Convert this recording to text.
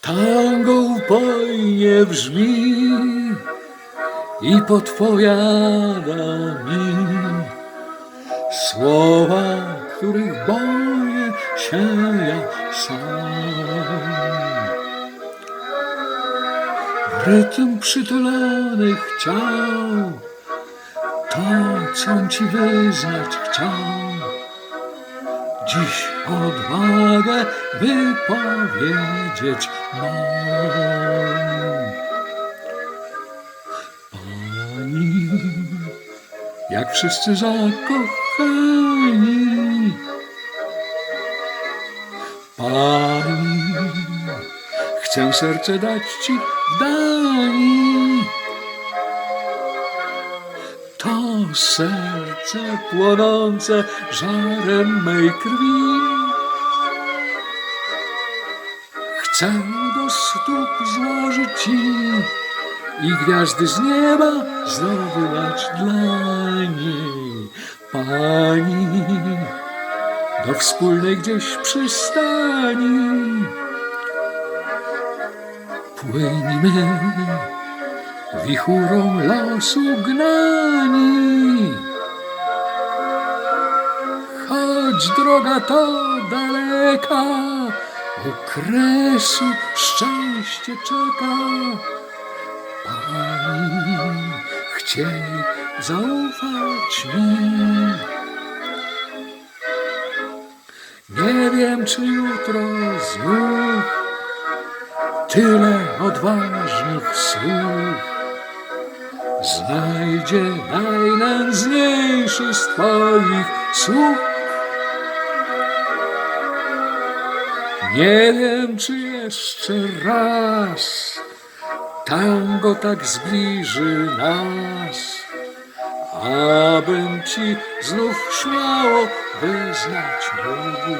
Tango upojnie brzmi i podpowiada mi słowa, których boję się ja sam. Rytm przytulonych ciał to, co ci wyznać chciał. Dziś odwagę wypowiedzieć mam. Pani, jak wszyscy zakochani. Pani, chcę serce dać ci w dani. Serce płonące żarem mej krwi. Chcę do stóp złożyć ci i gwiazdy z nieba zdobywać dla niej. Pani, do wspólnej gdzieś przystani. Płyńmy wichurą losu gnani. Droga to daleka, okresu szczęście czeka. Pani, chciej zaufać mi. Nie wiem, czy jutro znów tyle odważnych słów znajdzie najnędzniejszy z Twoich słów. Nie wiem, czy jeszcze raz tango tak zbliży nas, abym Ci znów śmiało wyznać mógł.